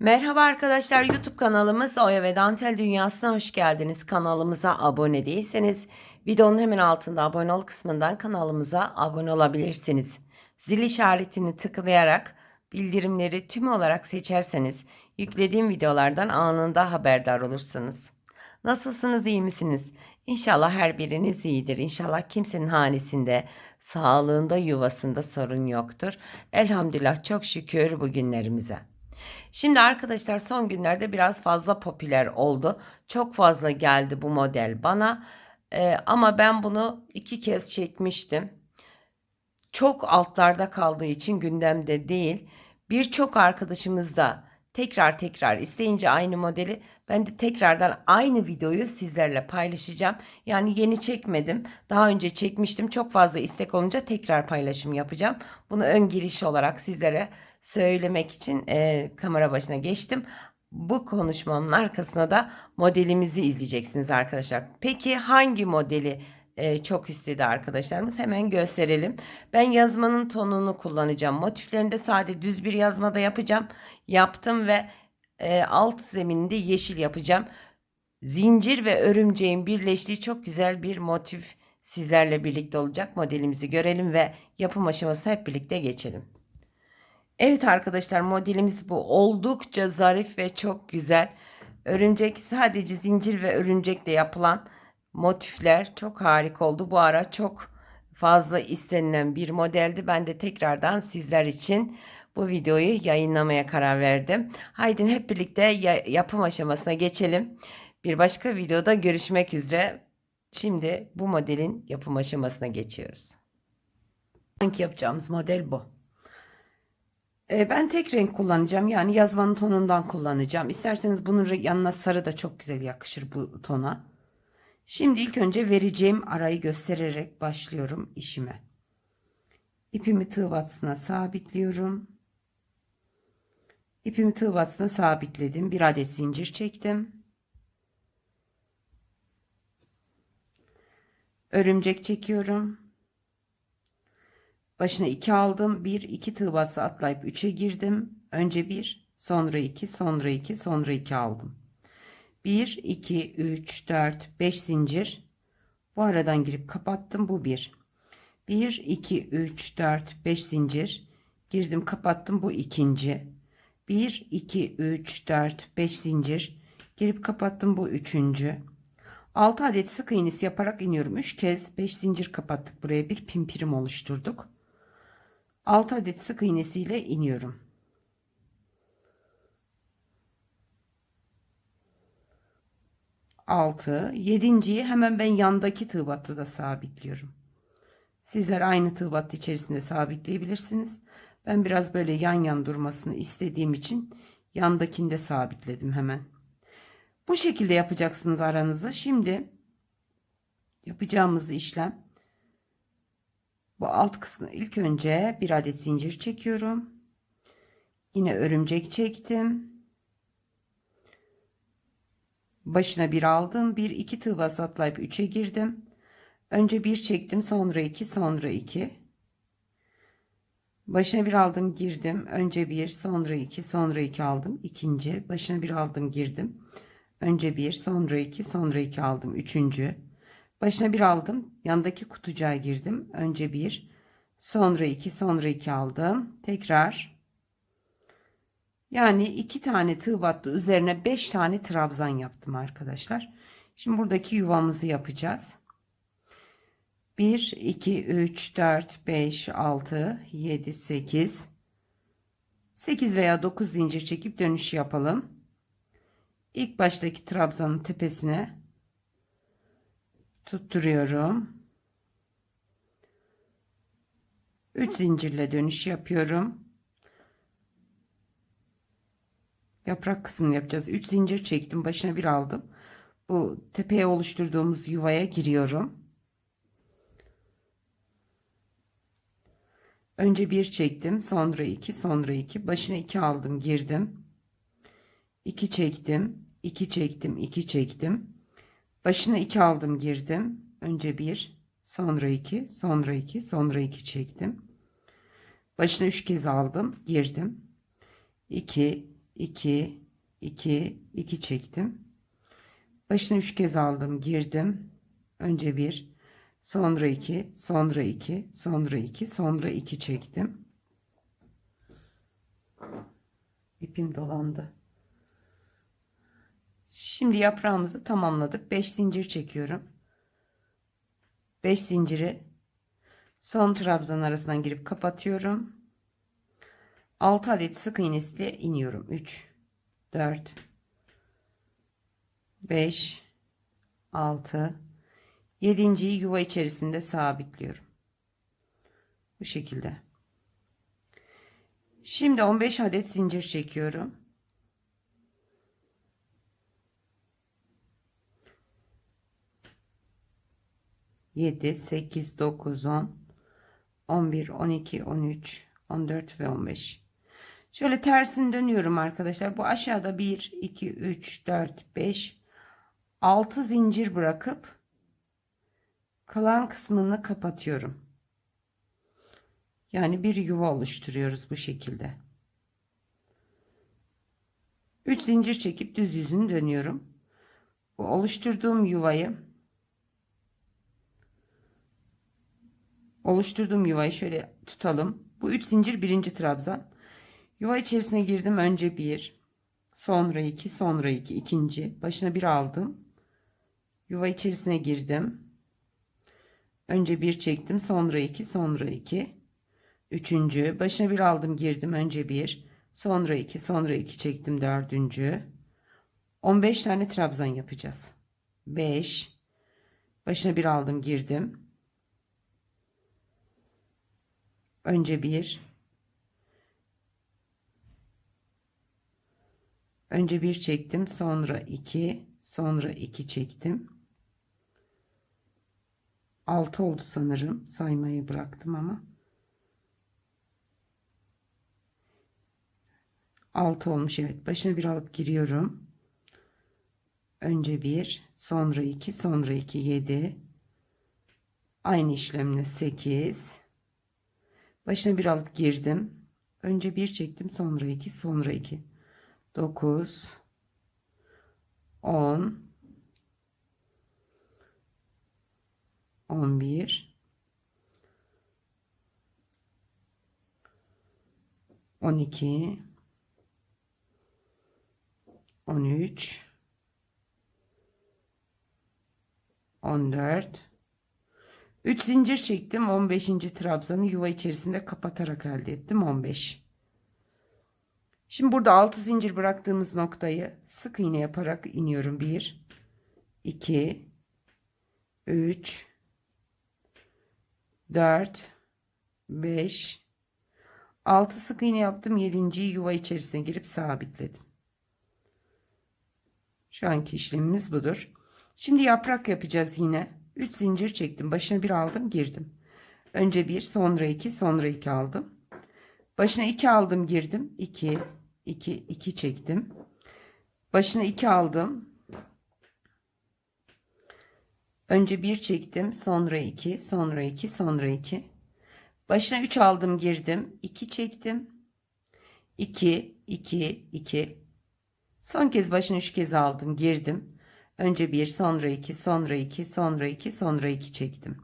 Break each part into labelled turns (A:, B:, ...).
A: Merhaba arkadaşlar YouTube kanalımız Oya ve Dantel Dünyası'na hoş geldiniz. Kanalımıza abone değilseniz videonun hemen altında abone ol kısmından kanalımıza abone olabilirsiniz. Zil işaretini tıklayarak bildirimleri tüm olarak seçerseniz yüklediğim videolardan anında haberdar olursunuz. Nasılsınız iyi misiniz? İnşallah her biriniz iyidir. İnşallah kimsenin hanesinde, sağlığında, yuvasında sorun yoktur. Elhamdülillah çok şükür bugünlerimize. Şimdi arkadaşlar son günlerde biraz fazla popüler oldu. Çok fazla geldi bu model bana. Ee, ama ben bunu iki kez çekmiştim. Çok altlarda kaldığı için gündemde değil. Birçok arkadaşımız da tekrar tekrar isteyince aynı modeli ben de tekrardan aynı videoyu sizlerle paylaşacağım. Yani yeni çekmedim. Daha önce çekmiştim. Çok fazla istek olunca tekrar paylaşım yapacağım. Bunu ön giriş olarak sizlere söylemek için e, kamera başına geçtim. Bu konuşmamın arkasına da modelimizi izleyeceksiniz arkadaşlar. Peki hangi modeli e, çok istedi arkadaşlarımız? Hemen gösterelim. Ben yazmanın tonunu kullanacağım. Motiflerini de sade düz bir yazmada yapacağım. Yaptım ve e, alt zemininde yeşil yapacağım. Zincir ve örümceğin birleştiği çok güzel bir motif sizlerle birlikte olacak. Modelimizi görelim ve yapım aşamasına hep birlikte geçelim. Evet arkadaşlar modelimiz bu. Oldukça zarif ve çok güzel. Örümcek sadece zincir ve örümcekle yapılan motifler çok harika oldu. Bu ara çok fazla istenilen bir modeldi. Ben de tekrardan sizler için bu videoyu yayınlamaya karar verdim. Haydi hep birlikte ya- yapım aşamasına geçelim. Bir başka videoda görüşmek üzere. Şimdi bu modelin yapım aşamasına geçiyoruz. Hangi yapacağımız model bu. E, ben tek renk kullanacağım. Yani yazmanın tonundan kullanacağım. İsterseniz bunun yanına sarı da çok güzel yakışır bu tona. Şimdi ilk önce vereceğim arayı göstererek başlıyorum işime. İpimi tığ battısına sabitliyorum. İpimi tığ battısına sabitledim. Bir adet zincir çektim. Örümcek çekiyorum. Başına 2 aldım. 1 2 tığ battı atlayıp 3'e girdim. Önce 1, sonra 2, sonra 2, sonra 2 aldım. 1 2 3 4 5 zincir. Bu aradan girip kapattım. Bu 1. 1 2 3 4 5 zincir. Girdim, kapattım. Bu ikinci. 1 2 3 4 5 zincir. Girip kapattım. Bu üçüncü. 6 adet sık iğnesi yaparak iniyorum. 3 kez 5 zincir kapattık. Buraya bir pimpirim oluşturduk. 6 adet sık iğnesiyle iniyorum. Altı, yedinciyi hemen ben yandaki tığ battıda sabitliyorum. Sizler aynı tığ battı içerisinde sabitleyebilirsiniz. Ben biraz böyle yan yan durmasını istediğim için yandakinde sabitledim hemen. Bu şekilde yapacaksınız aranızı. Şimdi yapacağımız işlem bu alt kısmı ilk önce bir adet zincir çekiyorum. Yine örümcek çektim. Başına bir aldım. Bir iki tığ bas atlayıp üçe girdim. Önce bir çektim sonra iki sonra iki. Başına bir aldım girdim. Önce bir sonra iki sonra iki aldım. İkinci. Başına bir aldım girdim. Önce bir sonra iki sonra iki aldım. Üçüncü. Başına bir aldım. Yandaki kutucuğa girdim. Önce bir, sonra iki, sonra iki aldım. Tekrar. Yani iki tane tığ battı üzerine beş tane trabzan yaptım arkadaşlar. Şimdi buradaki yuvamızı yapacağız. 1, 2, 3, 4, 5, 6, 7, 8. 8 veya 9 zincir çekip dönüş yapalım. İlk baştaki trabzanın tepesine tutturuyorum. 3 zincirle dönüş yapıyorum. Yaprak kısmını yapacağız. 3 zincir çektim. Başına bir aldım. Bu tepeye oluşturduğumuz yuvaya giriyorum. Önce bir çektim. Sonra iki, sonra iki. Başına iki aldım. Girdim. 2 çektim. 2 çektim. 2 çektim. Başına 2 aldım girdim. Önce 1, sonra 2, sonra 2, sonra 2 çektim. Başına 3 kez aldım, girdim. 2, 2 2 2 çektim. Başını 3 kez aldım, girdim. Önce 1, sonra 2, sonra 2, sonra 2, sonra 2 çektim. İpim dolandı. Şimdi yaprağımızı tamamladık. 5 zincir çekiyorum. 5 zinciri son trabzan arasından girip kapatıyorum. 6 adet sık iğnesiyle iniyorum. 3 4 5 6 7. yuva içerisinde sabitliyorum. Bu şekilde. Şimdi 15 adet zincir çekiyorum. Yedi, sekiz, dokuz, on, on bir, on iki, on üç, on dört ve on beş. Şöyle tersini dönüyorum arkadaşlar. Bu aşağıda 1, 2, 3, 4, 5, 6 zincir bırakıp kalan kısmını kapatıyorum. Yani bir yuva oluşturuyoruz bu şekilde. 3 zincir çekip düz yüzünü dönüyorum. Bu oluşturduğum yuvayı oluşturduğum yuvayı şöyle tutalım. Bu 3 zincir birinci trabzan. Yuva içerisine girdim. Önce bir, sonra iki, sonra iki, ikinci. Başına bir aldım. Yuva içerisine girdim. Önce bir çektim, sonra iki, sonra iki. Üçüncü. Başına bir aldım, girdim. Önce bir, sonra iki, sonra iki çektim. Dördüncü. 15 tane trabzan yapacağız. 5. Başına bir aldım, girdim. Önce bir, Önce bir çektim, sonra iki, sonra iki çektim. Altı oldu sanırım. Saymayı bıraktım ama. Altı olmuş evet. Başına bir alıp giriyorum. Önce bir, sonra iki, sonra iki, yedi. Aynı işlemle sekiz. Başına bir alıp girdim. Önce bir çektim, sonra iki, sonra iki. 9 10 11 12 13 14 3 zincir çektim 15. trabzanı yuva içerisinde kapatarak elde ettim 15 Şimdi burada 6 zincir bıraktığımız noktayı sık iğne yaparak iniyorum. 1 2 3 4 5 6 sık iğne yaptım. 7. yuva içerisine girip sabitledim. Şu anki işlemimiz budur. Şimdi yaprak yapacağız yine. 3 zincir çektim. Başına bir aldım, girdim. Önce bir, sonra iki, sonra iki aldım. Başına 2 aldım girdim. 2 2 2 çektim. Başına 2 aldım. Önce 1 çektim, sonra 2, sonra 2, sonra 2. Başına 3 aldım, girdim. 2 çektim. 2 2 2. Son kez başına 3 kez aldım, girdim. Önce 1, sonra 2, sonra 2, sonra 2, sonra 2 çektim.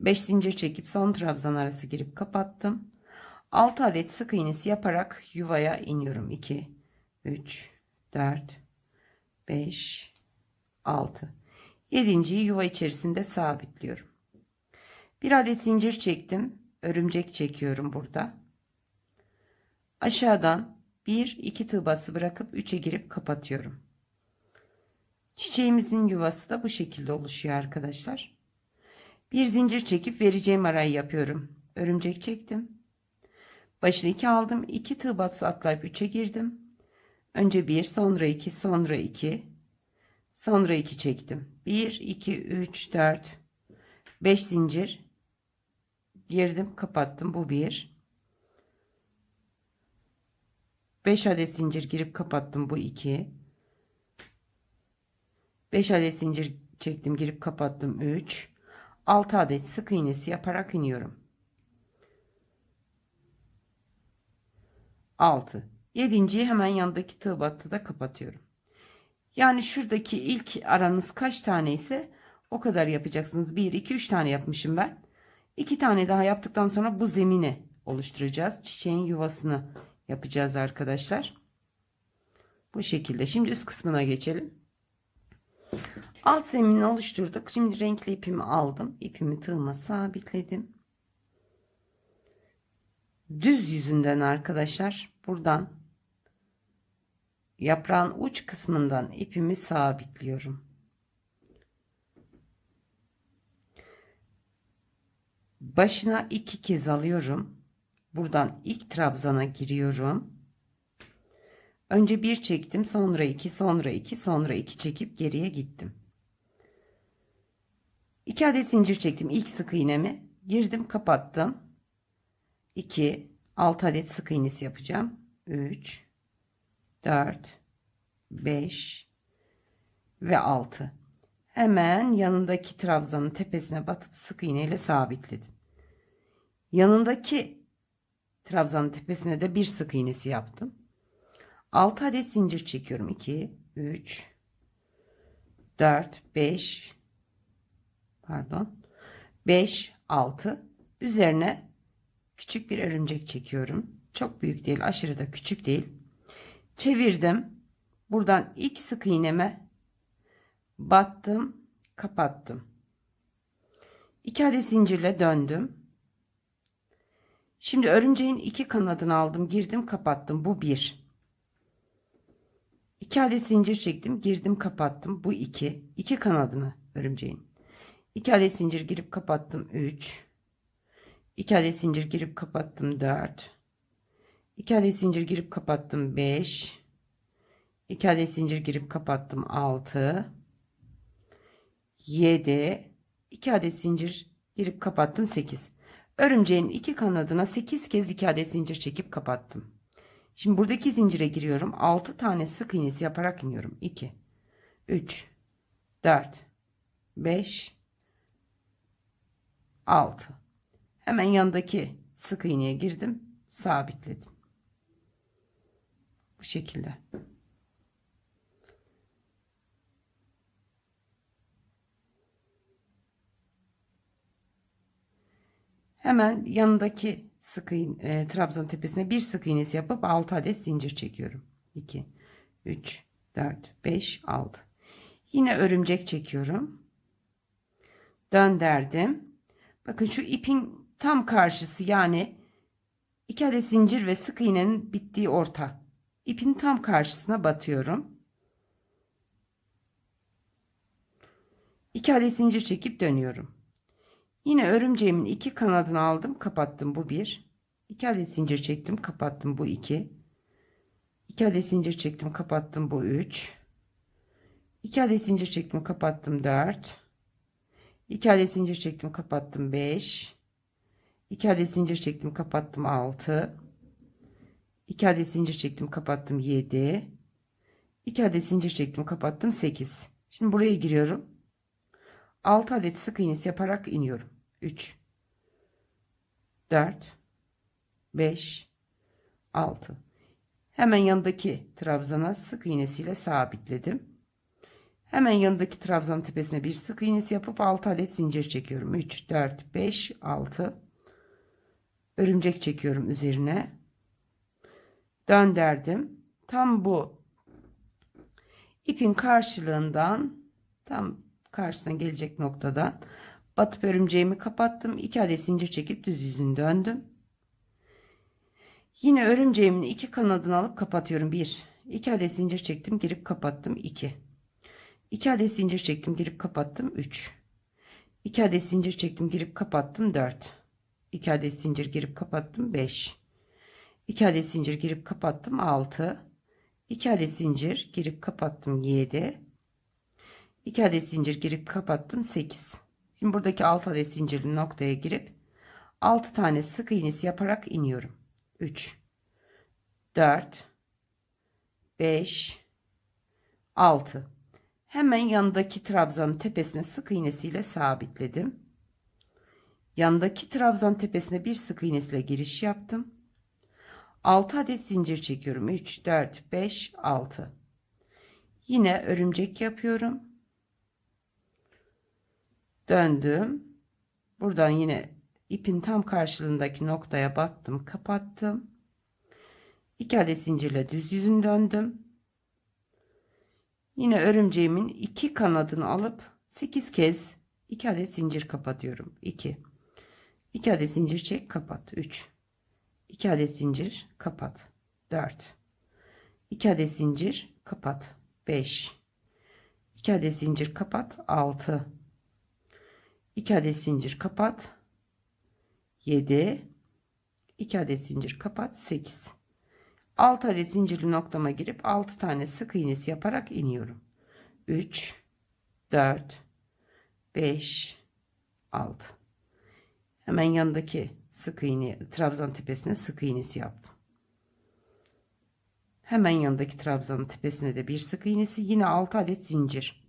A: 5 zincir çekip son trabzan arası girip kapattım. 6 adet sık iğnesi yaparak yuvaya iniyorum. 2 3 4 5 6 7. yuva içerisinde sabitliyorum. Bir adet zincir çektim. Örümcek çekiyorum burada. Aşağıdan 1 2 tığ bası bırakıp 3'e girip kapatıyorum. Çiçeğimizin yuvası da bu şekilde oluşuyor arkadaşlar. Bir zincir çekip vereceğim arayı yapıyorum. Örümcek çektim. Başına 2 aldım. 2 tığ batısı atlayıp 3'e girdim. Önce 1, sonra 2, sonra 2. Sonra 2 çektim. 1, 2, 3, 4, 5 zincir. Girdim, kapattım. Bu 1. 5 adet zincir girip kapattım. Bu 2. 5 adet zincir çektim, girip kapattım. 3. 6 adet sık iğnesi yaparak iniyorum. 6. Yedinciyi hemen yanındaki tığ battıda kapatıyorum. Yani şuradaki ilk aranız kaç tane ise o kadar yapacaksınız. 1, 2, 3 tane yapmışım ben. 2 tane daha yaptıktan sonra bu zemini oluşturacağız. Çiçeğin yuvasını yapacağız arkadaşlar. Bu şekilde. Şimdi üst kısmına geçelim. Alt zemini oluşturduk. Şimdi renkli ipimi aldım. İpimi tığıma sabitledim. Düz yüzünden arkadaşlar buradan yaprağın uç kısmından ipimi sabitliyorum. Başına iki kez alıyorum. Buradan ilk trabzana giriyorum. Önce bir çektim, sonra iki, sonra iki, sonra iki çekip geriye gittim. İki adet zincir çektim. İlk sık iğnemi girdim, kapattım. 2 6 adet sık iğnesi yapacağım. 3 4 5 ve 6. Hemen yanındaki trabzanın tepesine batıp sık iğne ile sabitledim. Yanındaki trabzanın tepesine de bir sık iğnesi yaptım. 6 adet zincir çekiyorum. 2 3 4 5 pardon 5 6 üzerine küçük bir örümcek çekiyorum. Çok büyük değil, aşırı da küçük değil. Çevirdim. Buradan ilk sık iğneme battım, kapattım. İki adet zincirle döndüm. Şimdi örümceğin iki kanadını aldım, girdim, kapattım. Bu bir. İki adet zincir çektim, girdim, kapattım. Bu iki. İki kanadını örümceğin. İki adet zincir girip kapattım. Üç. 2 adet zincir girip kapattım 4 2 adet zincir girip kapattım 5 2 adet zincir girip kapattım 6 7 2 adet zincir girip kapattım 8 örümceğin iki kanadına 8 kez 2 adet zincir çekip kapattım şimdi buradaki zincire giriyorum 6 tane sık iğnesi yaparak iniyorum 2 3 4 5 6 Hemen yanındaki sık iğneye girdim. Sabitledim. Bu şekilde. Hemen yanındaki sık iğne, e, trabzan tepesine bir sık iğnesi yapıp 6 adet zincir çekiyorum. 2 3 4 5 6. Yine örümcek çekiyorum. Dönderdim. Bakın şu ipin tam karşısı yani iki adet zincir ve sık iğnenin bittiği orta. İpin tam karşısına batıyorum. İki adet zincir çekip dönüyorum. Yine örümceğimin iki kanadını aldım, kapattım. Bu bir. İki adet zincir çektim, kapattım. Bu iki. İki adet zincir çektim, kapattım. Bu üç. İki adet zincir çektim, kapattım. Dört. İki adet zincir çektim, kapattım. Beş. 2 adet zincir çektim kapattım 6 2 adet zincir çektim kapattım 7 2 adet zincir çektim kapattım 8 şimdi buraya giriyorum 6 adet sık iğnesi yaparak iniyorum 3 4 5 6 hemen yanındaki trabzana sık iğnesiyle sabitledim. Hemen yanındaki trabzan tepesine bir sık iğnesi yapıp 6 adet zincir çekiyorum. 3 4 5 6 örümcek çekiyorum üzerine. Dönderdim. Tam bu ipin karşılığından tam karşısına gelecek noktadan batıp örümceğimi kapattım. 2 adet zincir çekip düz yüzünü döndüm. Yine örümceğimin iki kanadını alıp kapatıyorum. 1 2 adet zincir çektim girip kapattım. 2 2 adet zincir çektim girip kapattım. 3 2 adet zincir çektim girip kapattım. 4 2 adet zincir girip kapattım. 5 2 adet zincir girip kapattım. 6 2 adet zincir girip kapattım. 7 2 adet zincir girip kapattım. 8 şimdi buradaki 6 adet zincirli noktaya girip 6 tane sık iğnesi yaparak iniyorum 3 4 5 6 hemen yanındaki trabzanın tepesine sık iğnesiyle sabitledim Yandaki trabzan tepesine bir sık iğnesiyle giriş yaptım. 6 adet zincir çekiyorum. 3, 4, 5, 6. Yine örümcek yapıyorum. Döndüm. Buradan yine ipin tam karşılığındaki noktaya battım, kapattım. 2 adet zincirle düz yüzünü döndüm. Yine örümceğimin iki kanadını alıp 8 kez 2 adet zincir kapatıyorum. 2 2 adet zincir çek kapat. 3 2 adet zincir kapat. 4 2 adet zincir kapat. 5 2 adet zincir kapat. 6 2 adet zincir kapat. 7 2 adet zincir kapat. 8 6 adet zincirli noktama girip 6 tane sık iğnesi yaparak iniyorum. 3 4 5 6 hemen yanındaki sık iğne trabzan tepesine sık iğnesi yaptım. Hemen yanındaki trabzanın tepesine de bir sık iğnesi yine 6 adet zincir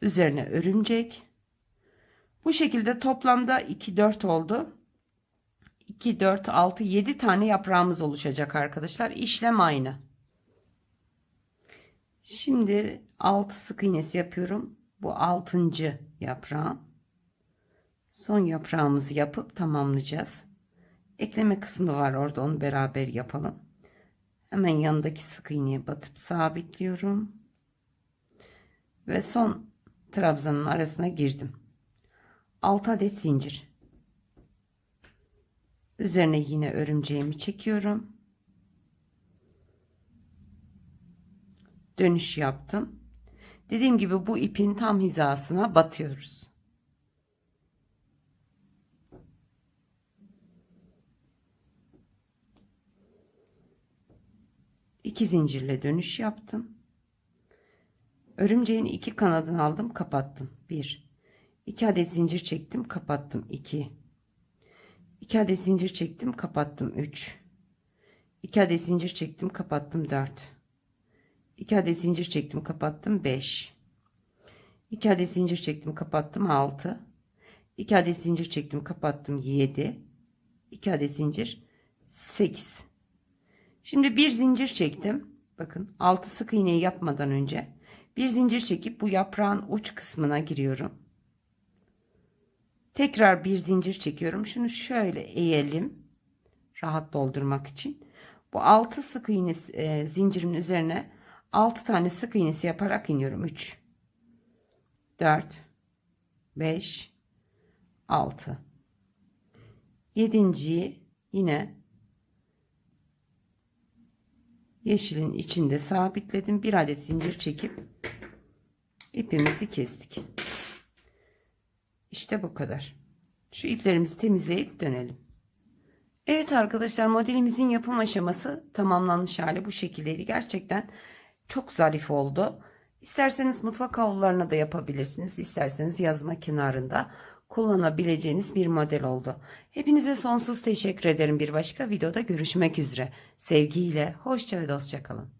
A: üzerine örümcek bu şekilde toplamda 2 4 oldu 2 4 6 7 tane yaprağımız oluşacak arkadaşlar işlem aynı Şimdi 6 sık iğnesi yapıyorum. Bu 6. yaprağım. Son yaprağımızı yapıp tamamlayacağız. Ekleme kısmı var orada onu beraber yapalım. Hemen yanındaki sık iğneye batıp sabitliyorum. Ve son trabzanın arasına girdim. 6 adet zincir. Üzerine yine örümceğimi çekiyorum. dönüş yaptım. Dediğim gibi bu ipin tam hizasına batıyoruz. İki zincirle dönüş yaptım. Örümceğin iki kanadını aldım, kapattım. Bir, iki adet zincir çektim, kapattım. İki, iki adet zincir çektim, kapattım. Üç, iki adet zincir çektim, kapattım. Dört. 2 adet zincir çektim kapattım. 5 2 adet zincir çektim kapattım. 6 2 adet zincir çektim kapattım. 7 2 adet zincir 8 şimdi bir zincir çektim. Bakın 6 sık iğneyi yapmadan önce bir zincir çekip bu yaprağın uç kısmına giriyorum tekrar bir zincir çekiyorum şunu şöyle eğelim rahat doldurmak için bu 6 sık iğne e, zincirin üzerine 6 tane sık iğnesi yaparak iniyorum. 3 4 5 6 7. yine yeşilin içinde sabitledim. Bir adet zincir çekip ipimizi kestik. İşte bu kadar. Şu iplerimizi temizleyip dönelim. Evet arkadaşlar modelimizin yapım aşaması tamamlanmış hali bu şekildeydi. Gerçekten çok zarif oldu. İsterseniz mutfak havlularına da yapabilirsiniz. İsterseniz yazma kenarında kullanabileceğiniz bir model oldu. Hepinize sonsuz teşekkür ederim. Bir başka videoda görüşmek üzere. Sevgiyle, hoşça ve dostça kalın.